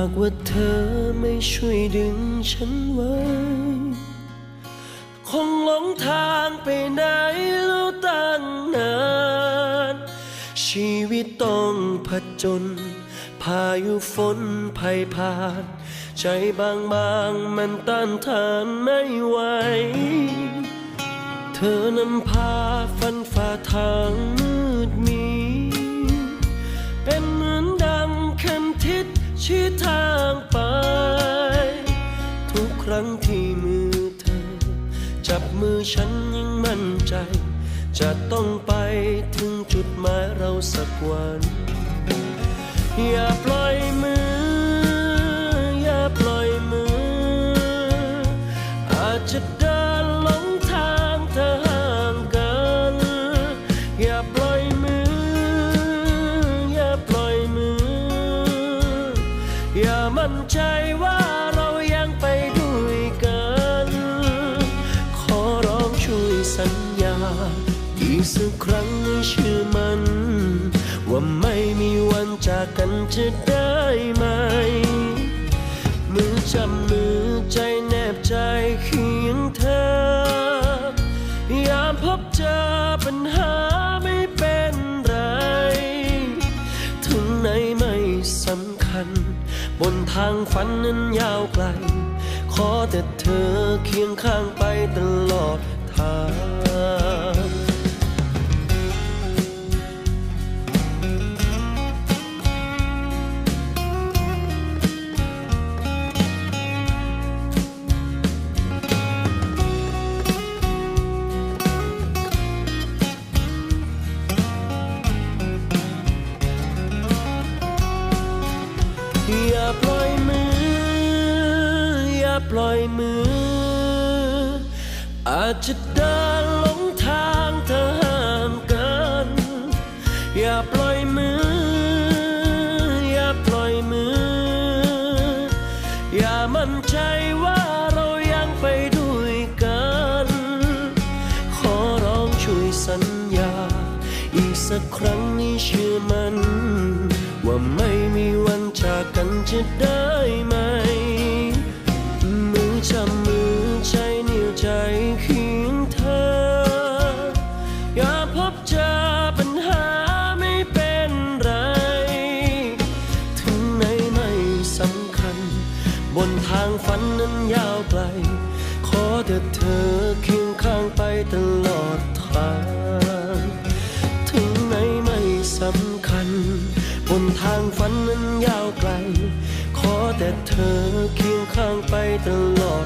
ากว่าเธอไม่ช่วยดึงฉันไว้ คงหลงทางไปไหนแล้วตั้งนาน ชีวิตต้องผจญพายุฝนภัยผ่าน ใจบางบางมันต้านทานไม่ไหว เธอนำพาฟันฝ่า รั้งที่มือเธอ จับมือฉันยิ่งมั่นใจ จะต้องไปถึงจุดหมายเราสักวัน อย่าปล่อยมือ อย่าปล่อยมือ อาจจะเดินหลงทางเธอห่างกัน อย่าปล่อยมือ อย่าปล่อยมือ อย่ามั่นใจว่า สักครั้งให้เชื่อมัน ว่าไม่มีวันจากกันจะได้ไหม มือจับมือใจแนบใจเคียงเธอยามพบเจอปัญหาไม่เป็นไร ถึงไหนไม่สำคัญ บนทางฝันนั้นยาวไกล ขอแต่เธอเคียงข้างไปตลอดทาง อย่าปล่อยมือ อย่าปล่อยมือ อาจจะเดินหลงทางเธอห่างกัน อย่าปล่อยมือ อย่าปล่อยมือ อย่ามั่นใจว่าเรายังไปด้วยกัน ขอร้องช่วยสัญญา อีกสักครั้งนี้เชื่อมัน ว่าไม่มีวันจาก จะได้ไหม มือจับมือใจเหนียวใจเคียงเธอ อย่าพบเจอปัญหาไม่เป็นไร ถึงไหนไม่สำคัญ บนทางฝันนั้นยาวไกล ขอแต่เธอเคียงข้างไปตลอดทาง บนทางฝันนั้นยาวไกล ขอแต่เธอเคียงข้างไปตลอด